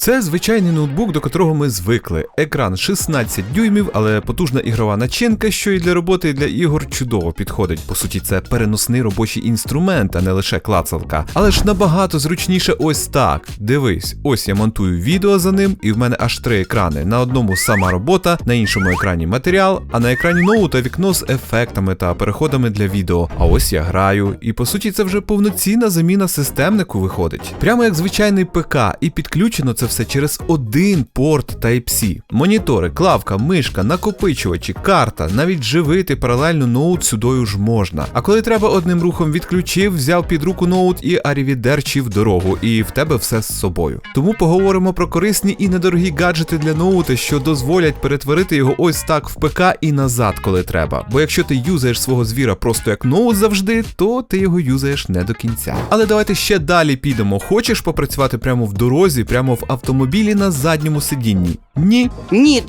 Це звичайний ноутбук, до котрого ми звикли. Екран 16 дюймів, але потужна ігрова начинка, що і для роботи, і для ігор чудово підходить. По суті, це переносний робочий інструмент, а не лише клацалка. Але ж набагато зручніше ось так. Дивись, ось я монтую відео за ним, і в мене аж три екрани. На одному сама робота, на іншому екрані матеріал, а на екрані ноута вікно з ефектами та переходами для відео. А ось я граю. І по суті, це вже повноцінна заміна системнику виходить. Прямо як звичайний ПК, і підключено це все через один порт Type-C. Монітори, клавка, мишка, накопичувачі, карта, навіть живити паралельно ноут сюдою ж можна. А коли треба одним рухом відключив, взяв під руку ноут і арівідерчі в дорогу, і в тебе все з собою. Тому поговоримо про корисні і недорогі гаджети для ноута, що дозволять перетворити його ось так в ПК і назад, коли треба. Бо якщо ти юзаєш свого звіра просто як ноут завжди, то ти його юзаєш не до кінця. Але давайте ще далі підемо. Хочеш попрацювати прямо в дорозі, прямо в автомобілі на задньому сидінні? Ні. Ні.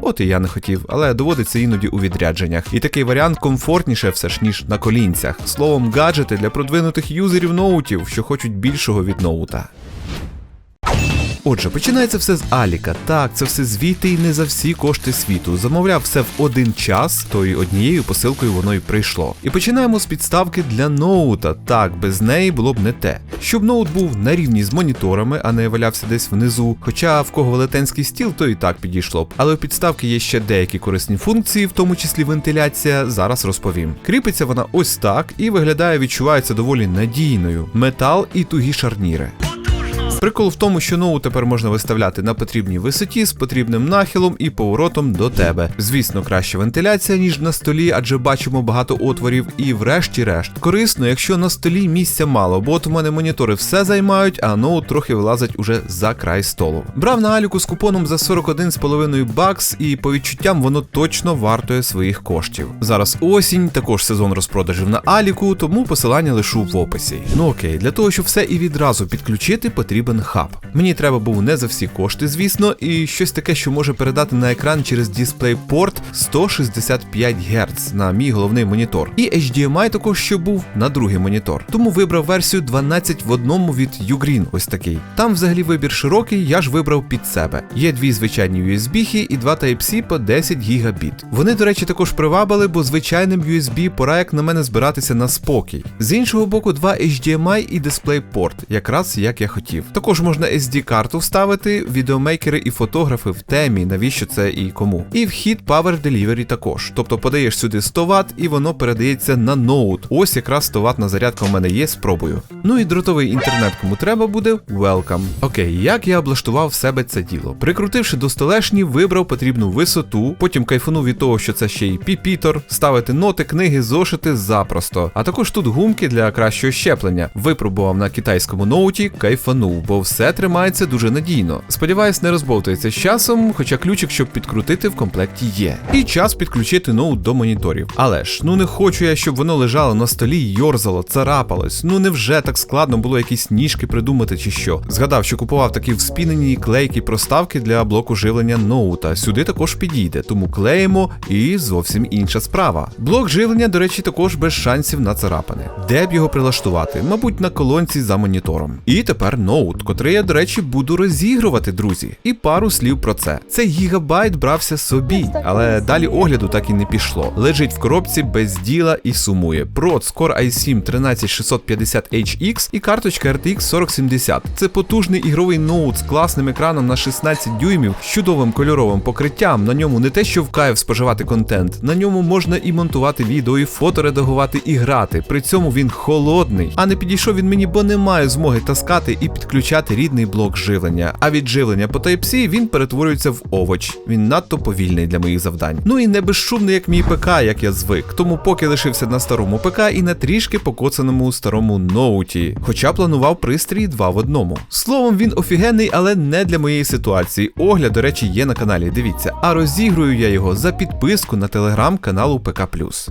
От і я не хотів, але доводиться іноді у відрядженнях. І такий варіант комфортніше все ж ніж на колінцях. Словом, гаджети для продвинутих юзерів ноутів, що хочуть більшого від ноута. Отже, починається все з Аліка. Так, це все звідти і не за всі кошти світу. Замовляв все в один час, то й однією посилкою воно й прийшло. І починаємо з підставки для ноута. Так, без неї було б не те. Щоб ноут був на рівні з моніторами, а не валявся десь внизу. Хоча в кого велетенський стіл, то і так підійшло б. Але у підставки є ще деякі корисні функції, в тому числі вентиляція. Зараз розповім. Кріпиться вона ось так і виглядає, відчувається доволі надійною. Метал і тугі шарніри. Прикол в тому, що ноут тепер можна виставляти на потрібній висоті з потрібним нахилом і поворотом до тебе. Звісно, краща вентиляція, ніж на столі, адже бачимо багато отворів. І врешті-решт, корисно, якщо на столі місця мало, бо от у мене монітори все займають, а ноут трохи вилазить уже за край столу. Брав на Аліку з купоном за 41,5 бакс, і по відчуттям воно точно вартує своїх коштів. Зараз осінь, також сезон розпродажів на Аліку, тому посилання лишу в описі. Ну окей, для того, щоб все і відразу підключити, потрібен хаб. Мені треба був не за всі кошти, звісно, і щось таке, що може передати на екран через DisplayPort 165 Гц на мій головний монітор. І HDMI також що був на другий монітор. Тому вибрав версію 12 в одному від Ugreen, ось такий. Там взагалі вибір широкий, я ж вибрав під себе. Є дві звичайні USB і два Type-C по 10 гігабіт. Вони, до речі, також привабили, бо звичайним USB пора як на мене збиратися на спокій. З іншого боку, два HDMI і DisplayPort, якраз як я хотів. Також можна SD-карту вставити, відеомейкери і фотографи в темі, навіщо це і кому. І вхід Power Delivery також. Тобто подаєш сюди 100 Вт і воно передається на ноут. Ось якраз 100 ватна зарядка у мене є, спробую. Ну і дротовий інтернет, кому треба буде, welcome. Окей, як я облаштував в себе це діло? Прикрутивши до столешні, вибрав потрібну висоту, потім кайфанув від того, що це ще й піпітор, ставити ноти, книги, зошити запросто. А також тут гумки для кращого щеплення. Випробував на китайському ноуті, кайфанув, бо все тримається дуже надійно. Сподіваюсь, не розбовтується з часом, хоча ключик, щоб підкрутити, в комплекті є. І час підключити ноут до моніторів. Але ж, ну не хочу я, щоб воно лежало на столі, йорзало, царапалось. Ну невже так складно було якісь ніжки придумати чи що? Згадав, що купував такі вспінені клейкі проставки для блоку живлення ноута. Сюди також підійде, тому клеїмо і зовсім інша справа. Блок живлення, до речі, також без шансів на царапини. Де б його прилаштувати? Мабуть, на колонці за монітором. І тепер ноут, котрий я, до речі, буду розігрувати, друзі. І пару слів про це. Цей гігабайт брався собі, але далі огляду так і не пішло. Лежить в коробці без діла і сумує. Прот Core i7 13650HX і карточка RTX 4070. Це потужний ігровий ноут з класним екраном на 16 дюймів, з чудовим кольоровим покриттям. На ньому не те, що в кайф споживати контент, на ньому можна і монтувати відео, і фото редагувати, і грати. При цьому він холодний. А не підійшов він мені, бо не маю змоги таскати і підключати рідний блок живлення. А від живлення по Type-C він перетворюється в овоч. Він надто повільний для моїх завдань. Ну і не безшумний, як мій ПК, як я звик. Тому поки лишився на старому ПК і на трішки покоцаному старому ноуті. Хоча планував пристрій два в одному. Словом, він офігенний, але не для моєї ситуації. Огляд, до речі, є на каналі. Дивіться, а розігрую я його за підписку на телеграм-каналу ПК.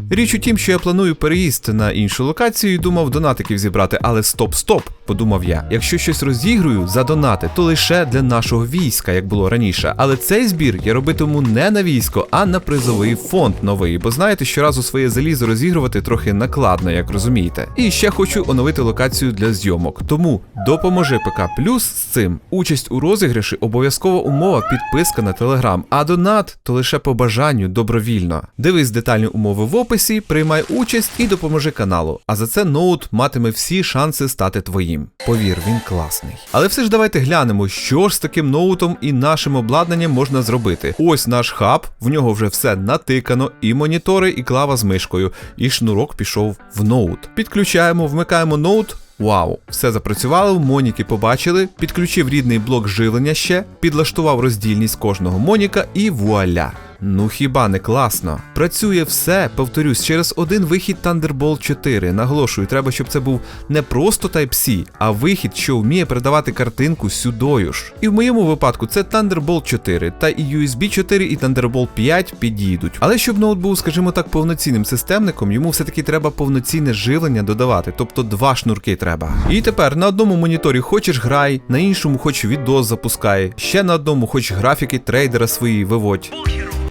Річ у тім, що я планую переїзд на іншу локацію і думав донатиків зібрати, але стоп-стоп, подумав я. Якщо щось розіграю за донати, то лише для нашого війська, як було раніше. Але цей збір я робитиму не на військо, а на призовий фонд новий. Бо знаєте, щоразу своє залізо розігрувати трохи накладно, як розумієте. І ще хочу оновити локацію для зйомок. Тому допоможи ПК Плюс з цим. Участь у розіграші обов'язкова умова підписка на телеграм, а донат то лише по бажанню добровільно. Дивись детальні умови в описі, приймай участь і допоможи каналу. А за це ноут матиме всі шанси стати твоїм. Повір, він класний. Але все ж давайте глянемо, що ж з таким ноутом і нашим обладнанням можна зробити. Ось наш хаб, в нього вже все натикано, і монітори, і клава з мишкою, і шнурок пішов в ноут. Підключаємо, вмикаємо ноут. Вау, все запрацювало, моніки побачили, підключив рідний блок живлення ще, підлаштував роздільність кожного моніка і вуаля. Ну хіба не класно? Працює все, повторюсь, через один вихід Thunderbolt 4. Наголошую, треба, щоб це був не просто Type-C, а вихід, що вміє передавати картинку сюдою ж. І в моєму випадку це Thunderbolt 4, та і USB 4 і Thunderbolt 5 підійдуть. Але щоб ноут був, скажімо так, повноцінним системником, йому все-таки треба повноцінне живлення додавати, тобто два шнурки треба. І тепер на одному моніторі хочеш грай, на іншому хоч відос запускай, ще на одному хоч графіки трейдера свої виводь.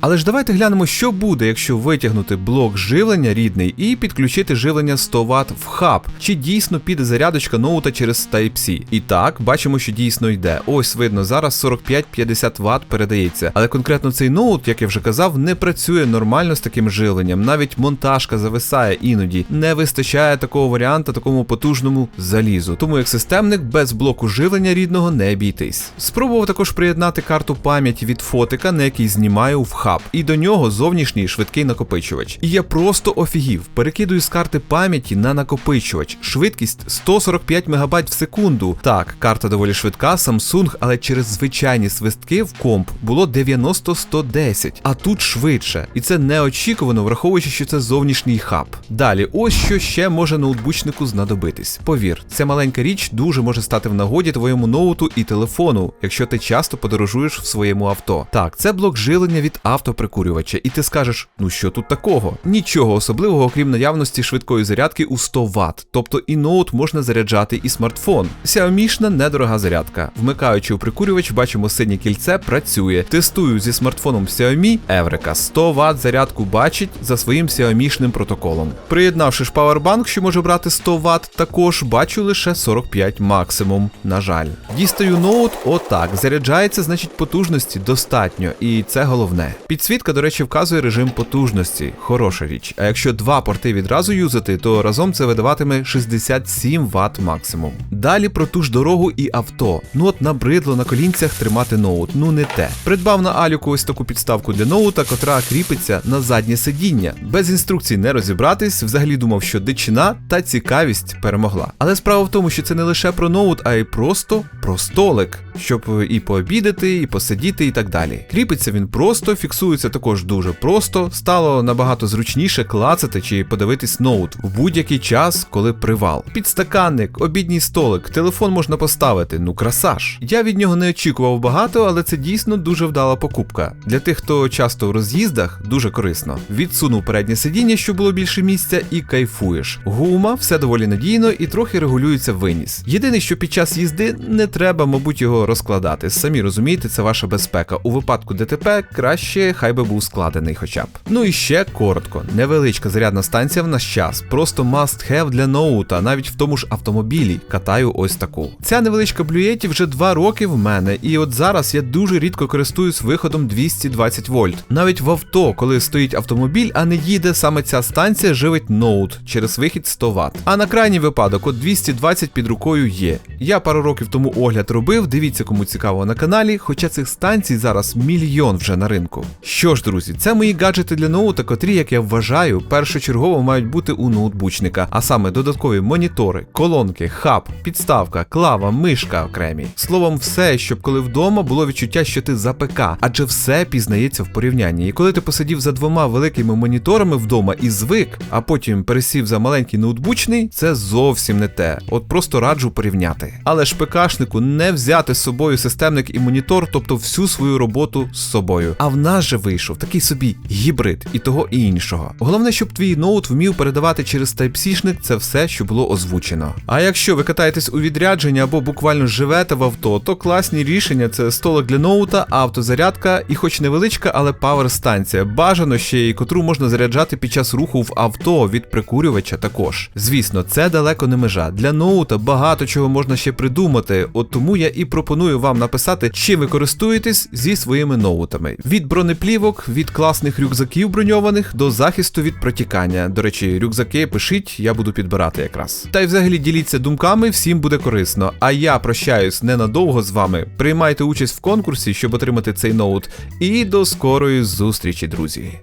Але ж давайте глянемо, що буде, якщо витягнути блок живлення рідний і підключити живлення 100 Вт в хаб. Чи дійсно піде зарядочка ноута через Type-C? І так, бачимо, що дійсно йде. Ось видно, зараз 45-50 Вт передається. Але конкретно цей ноут, як я вже казав, не працює нормально з таким живленням. Навіть монтажка зависає іноді. Не вистачає такого варіанта, такому потужному залізу. Тому як системник без блоку живлення рідного не бійтесь. Спробував також приєднати карту пам'яті від фотика, на який знімаю в хаб, і до нього зовнішній швидкий накопичувач. І я просто офігів, перекидую з карти пам'яті на накопичувач. Швидкість 145 МБ в секунду. Так, карта доволі швидка, Samsung, але через звичайні свистки в комп було 90-110, а тут швидше. І це неочікувано, враховуючи, що це зовнішній хаб. Далі, ось що ще може ноутбучнику знадобитись. Повір, ця маленька річ дуже може стати в нагоді твоєму ноуту і телефону, якщо ти часто подорожуєш в своєму авто. Так, це блок живлення від автоприкурювача, і ти скажеш, ну що тут такого? Нічого особливого, окрім наявності швидкої зарядки у 100 Вт. Тобто і ноут можна заряджати і смартфон. Xiaomi-шна недорога зарядка. Вмикаючи у прикурювач, бачимо синє кільце, працює. Тестую зі смартфоном Xiaomi Еврика. 100 Вт зарядку бачить за своїм Xiaomi-шним протоколом. Приєднавши ж павербанк, що може брати 100 Вт, також бачу лише 45 максимум. На жаль. Дістаю ноут, отак. Заряджається, значить потужності достатньо, і це головне. Підсвітка, до речі, вказує режим потужності. Хороша річ. А якщо два порти відразу юзати, то разом це видаватиме 67 Вт максимум. Далі про ту ж дорогу і авто. Ну от набридло на колінцях тримати ноут. Ну не те. Придбав на Алюку ось таку підставку для ноута, котра кріпиться на заднє сидіння. Без інструкцій не розібратись, взагалі думав, що дичина та цікавість перемогла. Але справа в тому, що це не лише про ноут, а й просто про столик, щоб і пообідати, і посидіти, і так далі. Кріпиться він просто, фіксується також дуже просто, стало набагато зручніше клацати чи подивитись ноут в будь-який час, коли привал. Підстаканник, обідній столик, телефон можна поставити, ну красаж. Я від нього не очікував багато, але це дійсно дуже вдала покупка. Для тих, хто часто в роз'їздах, дуже корисно. Відсунув переднє сидіння, щоб було більше місця, і кайфуєш. Гума, все доволі надійно і трохи регулюється виніс. Єдине, що під час їзди не треба, мабуть, його розкладати. Самі розумієте, це ваша безпека. У випадку ДТП краще хай би був складений хоча б. Ну і ще коротко, невеличка зарядна станція в наш час, просто must have для ноута, навіть в тому ж автомобілі катаю ось таку. Ця невеличка блюєті вже два роки в мене, і от зараз я дуже рідко користуюсь виходом 220 вольт. Навіть в авто, коли стоїть автомобіль, а не їде, саме ця станція живить ноут через вихід 100 Вт. А на крайній випадок, от 220 під рукою є. Я пару років тому огляд робив, дивіться, кому цікаво на каналі, хоча цих станцій зараз мільйон вже на ринку. Що ж, друзі, це мої гаджети для ноута, котрі, як я вважаю, першочергово мають бути у ноутбучника, а саме додаткові монітори, колонки, хаб, підставка, клава, мишка окремі. Словом, все, щоб коли вдома було відчуття, що ти за ПК, адже все пізнається в порівнянні. І коли ти посидів за двома великими моніторами вдома і звик, а потім пересів за маленький ноутбучний, це зовсім не те. От просто раджу порівняти. Але ж ПКшнику не взяти з собою системник і монітор, тобто всю свою роботу з собою. А в нас майже вийшов. Такий собі гібрид і того і іншого. Головне, щоб твій ноут вмів передавати через Type-C-шник це все, що було озвучено. А якщо ви катаєтесь у відрядження або буквально живете в авто, то класні рішення це столик для ноута, автозарядка і, хоч невеличка, але павер-станція. Бажано ще й котру можна заряджати під час руху в авто від прикурювача також. Звісно, це далеко не межа. Для ноута багато чого можна ще придумати. От тому я і пропоную вам написати, чим ви користуєтесь зі своїми ноутами. Від бронеплівок, від класних рюкзаків броньованих до захисту від протікання. До речі, рюкзаки пишіть, я буду підбирати якраз. Та й взагалі діліться думками, всім буде корисно. А я прощаюсь ненадовго з вами. Приймайте участь в конкурсі, щоб отримати цей ноут. І до скорої зустрічі, друзі.